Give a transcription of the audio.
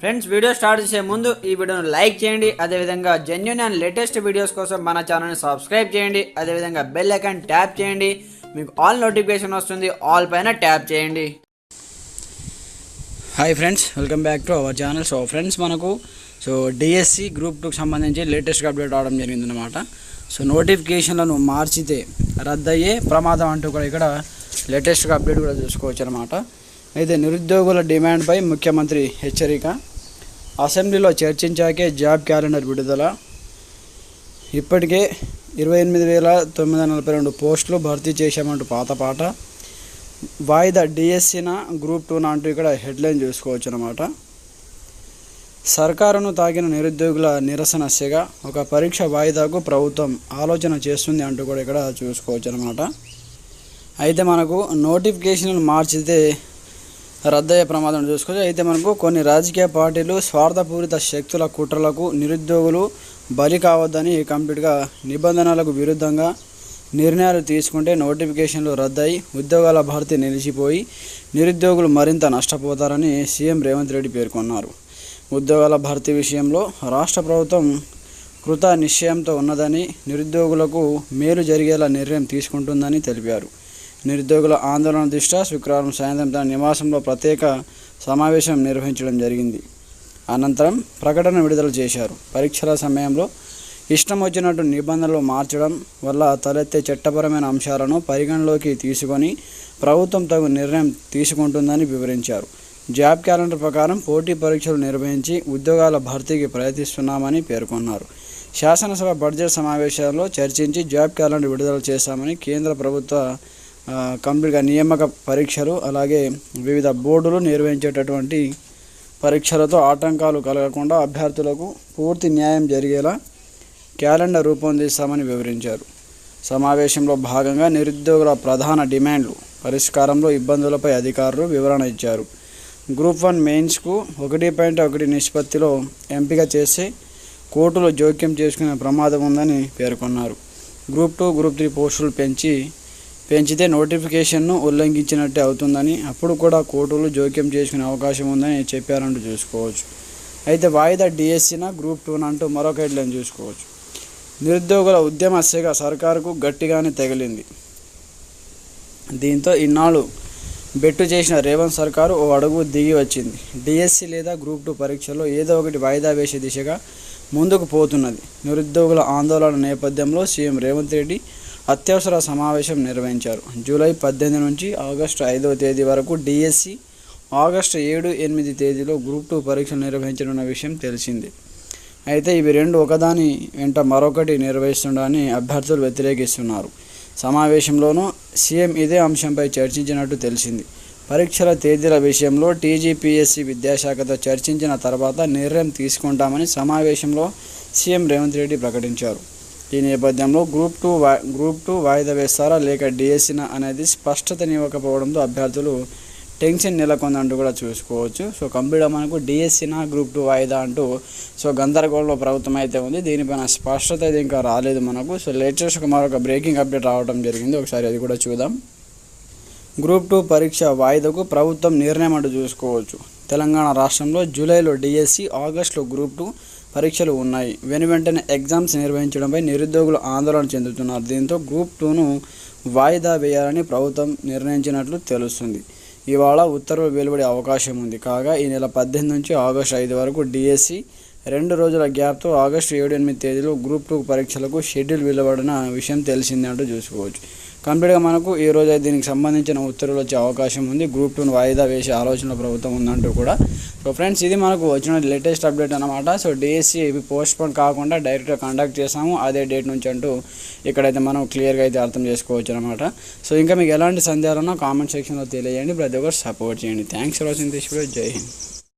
Friends video start చేసే ముందు ఈ వీడియోను లైక్ చేయండి. అదేవిధంగా జెన్యున్ అండ్ లేటెస్ట్ వీడియోస్ కోసం మన ఛానల్ని సబ్స్క్రైబ్ చేయండి. అదేవిధంగా బెల్ ఐకాన్ ట్యాప్ చేయండి. మీకు ఆల్ నోటిఫికేషన్ వస్తుంది. ఆల్ పైన ట్యాప్ చేయండి. Hi friends welcome back to our channel so friends మనకు సో డిఎస్సి గ్రూప్ టూకి సంబంధించి లేటెస్ట్గా అప్డేట్ అవడం జరిగిందనమాట సో నోటిఫికేషన్లను మార్చితే రద్దయ్యే ప్రమాదం అంటూ కూడా ఇక్కడ లేటెస్ట్గా అప్డేట్ కూడా చూసుకోవచ్చు అనమాట అయితే నిరుద్యోగుల డిమాండ్పై ముఖ్యమంత్రి హెచ్చరిక. అసెంబ్లీలో చర్చించాకే జాబ్ క్యాలెండర్ విడుదల. ఇప్పటికే ఇరవై ఎనిమిది వేల తొమ్మిది వందల నలభై రెండు పోస్టులు భర్తీ చేశామంటూ పాత పాట. వాయిదా డిఎస్సిన గ్రూప్ టూన అంటూ ఇక్కడ హెడ్లైన్ చూసుకోవచ్చు అనమాట సర్కారును తాగిన నిరుద్యోగుల నిరసన ఒక పరీక్ష వాయిదాకు ప్రభుత్వం ఆలోచన చేస్తుంది అంటూ కూడా ఇక్కడ చూసుకోవచ్చు అనమాట అయితే మనకు నోటిఫికేషన్లు మార్చితే రద్దయ్యే ప్రమాదం చూసుకోవచ్చు. అయితే మనకు కొన్ని రాజకీయ పార్టీలు స్వార్థపూరిత శక్తుల కుట్రలకు నిరుద్యోగులు బలి కావద్దని కంప్లీట్గా నిబంధనలకు విరుద్ధంగా నిర్ణయాలు తీసుకుంటే నోటిఫికేషన్లు రద్దయి ఉద్యోగాల భర్తీ నిలిచిపోయి నిరుద్యోగులు మరింత నష్టపోతారని సీఎం రేవంత్ రెడ్డి పేర్కొన్నారు. ఉద్యోగాల భర్తీ విషయంలో రాష్ట్ర ప్రభుత్వం కృత నిశ్చయంతో ఉన్నదని నిరుద్యోగులకు మేలు జరిగేలా నిర్ణయం తీసుకుంటుందని తెలిపారు. నిరుద్యోగుల ఆందోళన దృష్ట్యా శుక్రవారం సాయంత్రం తన నివాసంలో ప్రత్యేక సమావేశం నిర్వహించడం జరిగింది. అనంతరం ప్రకటన విడుదల చేశారు. పరీక్షల సమయంలో ఇష్టం వచ్చినట్టు నిబంధనలు మార్చడం వల్ల తలెత్తే చట్టపరమైన అంశాలను పరిగణలోకి తీసుకొని ప్రభుత్వం తగు నిర్ణయం తీసుకుంటుందని వివరించారు. జాబ్ క్యాలెండర్ ప్రకారం పోటీ పరీక్షలు నిర్వహించి ఉద్యోగాల భర్తీకి ప్రయత్నిస్తున్నామని పేర్కొన్నారు. శాసనసభ బడ్జెట్ సమావేశాల్లో చర్చించి జాబ్ క్యాలెండర్ విడుదల చేశామని కేంద్ర ప్రభుత్వ కంప్లీట్గా నియామక పరీక్షలు అలాగే వివిధ బోర్డులు నిర్వహించేటటువంటి పరీక్షలతో ఆటంకాలు కలగకుండా అభ్యర్థులకు పూర్తి న్యాయం జరిగేలా క్యాలెండర్ రూపొందిస్తామని వివరించారు. సమావేశంలో భాగంగా నిరుద్యోగుల ప్రధాన డిమాండ్లు పరిష్కారంలో ఇబ్బందులపై అధికారులు వివరణ ఇచ్చారు. గ్రూప్ వన్ మెయిన్స్కు ఒకటి పాయింట్ ఒకటి నిష్పత్తిలో ఎంపిక చేసి కోర్టులో జోక్యం చేసుకునే ప్రమాదం ఉందని పేర్కొన్నారు. గ్రూప్ టూ గ్రూప్ త్రీ పోస్టులు పెంచి పెంచితే నోటిఫికేషన్ను ఉల్లంఘించినట్టే అవుతుందని అప్పుడు కూడా కోర్టులు జోక్యం చేసుకునే అవకాశం ఉందని చెప్పారంటూ చూసుకోవచ్చు. అయితే వాయిదా డిఎస్సిన గ్రూప్ టూన్ అంటూ మరొక హెడ్లైన్ చూసుకోవచ్చు. నిరుద్యోగుల ఉద్యమ సెగ సర్కారుకు గట్టిగానే తగిలింది. దీంతో ఇన్నాళ్ళు బెట్టు చేసిన రేవంత్ సర్కారు ఓ అడుగు దిగి వచ్చింది. డిఎస్సి లేదా గ్రూప్ టూ పరీక్షల్లో ఏదో ఒకటి వాయిదా వేసే దిశగా ముందుకు పోతున్నది. నిరుద్యోగుల ఆందోళన నేపథ్యంలో సీఎం రేవంత్ రెడ్డి అత్యవసర సమావేశం నిర్వహించారు. జూలై పద్దెనిమిది నుంచి ఆగస్టు ఐదవ తేదీ వరకు డిఎస్సి ఆగస్టు ఏడు ఎనిమిది తేదీలో గ్రూప్ టూ పరీక్షలు నిర్వహించనున్న విషయం తెలిసింది. అయితే ఇవి రెండు ఒకదాని వెంట మరొకటి నిర్వహిస్తుండని అభ్యర్థులు వ్యతిరేకిస్తున్నారు. సమావేశంలోనూ సీఎం ఇదే అంశంపై చర్చించినట్టు తెలిసింది. పరీక్షల తేదీల విషయంలో టీజీపీఎస్సీ విద్యాశాఖతో చర్చించిన తర్వాత నిర్ణయం తీసుకుంటామని సమావేశంలో సీఎం రేవంత్ రెడ్డి ప్రకటించారు. ఈ నేపథ్యంలో గ్రూప్ టూ గ్రూప్ టూ వాయిదా వేస్తారా లేక డిఎస్సీనా అనేది స్పష్టతనివ్వకపోవడంతో అభ్యర్థులు టెన్షన్ నెలకొందంటూ కూడా చూసుకోవచ్చు. సో కంప్లీట్గా మనకు డిఎస్సీనా గ్రూప్ టూ వాయిదా అంటూ సో గందరగోళంలో ప్రభుత్వం అయితే ఉంది. దీనిపైన స్పష్టత అయితే ఇంకా రాలేదు మనకు. సో లేటెస్ట్ మరొక బ్రేకింగ్ అప్డేట్ రావడం జరిగింది. ఒకసారి అది కూడా చూద్దాం. గ్రూప్ టూ పరీక్ష వాయిదాకు ప్రభుత్వం నిర్ణయం అంటూ చూసుకోవచ్చు. తెలంగాణ రాష్ట్రంలో జూలైలో డిఎస్సి ఆగస్టులో గ్రూప్ టూ పరీక్షలు ఉన్నాయి. వెను వెంటనే ఎగ్జామ్స్ నిర్వహించడంపై నిరుద్యోగులు ఆందోళన చెందుతున్నారు. దీంతో గ్రూప్ టూను వాయిదా వేయాలని ప్రభుత్వం నిర్ణయించినట్లు తెలుస్తుంది. ఇవాళ ఉత్తర్వులు వెలువడే అవకాశం ఉంది. కాగా ఈ నెల పద్దెనిమిది నుంచి ఆగస్టు ఐదు వరకు డిఎస్సి రెండు రోజుల గ్యాప్తో ఆగస్టు ఏడు ఎనిమిది తేదీలో గ్రూప్ టూ పరీక్షలకు షెడ్యూల్ వెలువడిన విషయం తెలిసిందే అంటూ చూసుకోవచ్చు. కంప్లీట్గా మనకు ఈ రోజు దీనికి సంబంధించిన ఉత్తర్వులు వచ్చే అవకాశం ఉంది. గ్రూప్ టూను వాయిదా వేసే ఆలోచనలో ప్రభుత్వం ఉందంటూ కూడా. సో ఫ్రెండ్స్ ఇది మనకు వచ్చిన లేటెస్ట్ అప్డేట్ అనమాట సో డిఎస్సి పోస్ట్ పోన్ కాకుండా డైరెక్ట్గా కండక్ట్ చేసాము అదే డేట్ నుంచి అంటూ ఇక్కడైతే మనం క్లియర్గా అయితే అర్థం చేసుకోవచ్చు అనమాట సో ఇంకా మీకు ఎలాంటి సందేహాలున్నా కామెంట్ సెక్షన్లో తెలియజేయండి. ప్రతి ఒక్కరు సపోర్ట్ చేయండి. Thanks for watching this video జై హింద్